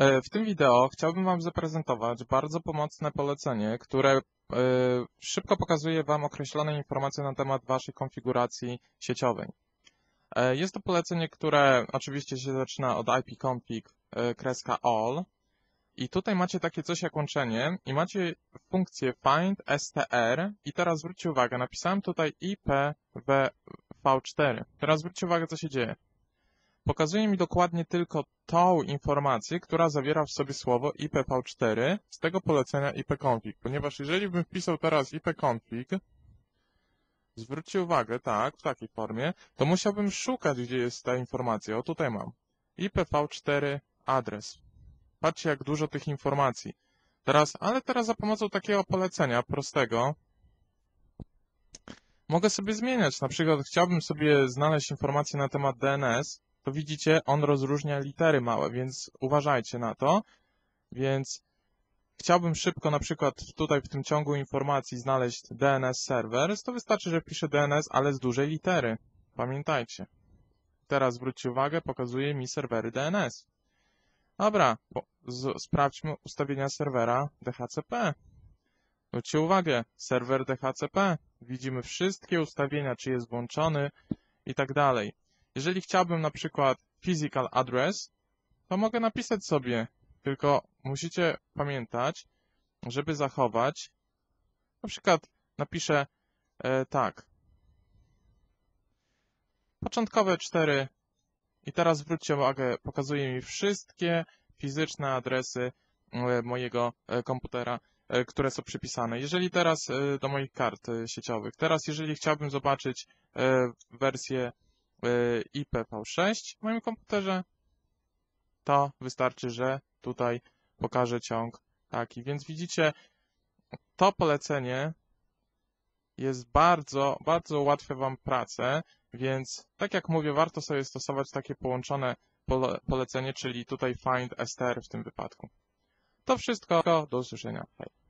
E, W tym wideo chciałbym Wam zaprezentować bardzo pomocne polecenie, które e, szybko pokazuje Wam określone informacje na temat Waszej konfiguracji sieciowej. E, Jest to polecenie, które oczywiście się zaczyna od ipconfig e, kreska all i tutaj macie takie coś jak łączenie i macie funkcję find str i teraz zwróćcie uwagę, napisałem tutaj IPv4. Teraz zwróćcie uwagę, co się dzieje pokazuje mi dokładnie tylko tą informację, która zawiera w sobie słowo IPv4 z tego polecenia ipconfig, ponieważ jeżeli bym wpisał teraz ipconfig, zwróćcie uwagę, tak, w takiej formie, to musiałbym szukać, gdzie jest ta informacja. O, tutaj mam. IPv4 adres. Patrzcie, jak dużo tych informacji. Teraz, ale teraz za pomocą takiego polecenia prostego mogę sobie zmieniać. Na przykład chciałbym sobie znaleźć informacje na temat DNS, to widzicie, on rozróżnia litery małe, więc uważajcie na to. Więc chciałbym szybko na przykład tutaj w tym ciągu informacji znaleźć DNS server, to wystarczy, że piszę DNS, ale z dużej litery. Pamiętajcie. Teraz zwróćcie uwagę, pokazuje mi serwery DNS. Dobra, sprawdźmy ustawienia serwera DHCP. Zwróćcie uwagę, serwer DHCP. Widzimy wszystkie ustawienia, czy jest włączony i tak dalej. Jeżeli chciałbym na przykład physical address, to mogę napisać sobie, tylko musicie pamiętać, żeby zachować, na przykład napiszę e, tak, początkowe 4 i teraz zwróćcie uwagę, pokazuje mi wszystkie fizyczne adresy e, mojego e, komputera, e, które są przypisane. Jeżeli teraz do moich kart sieciowych, teraz jeżeli chciałbym zobaczyć wersję IPv6 w moim komputerze, to wystarczy, że tutaj pokażę ciąg taki. Więc widzicie, to polecenie jest bardzo, bardzo ułatwia Wam pracę, więc tak jak mówię, warto sobie stosować takie połączone pole, polecenie, czyli tutaj find str w tym wypadku. To wszystko, do usłyszenia. Hej.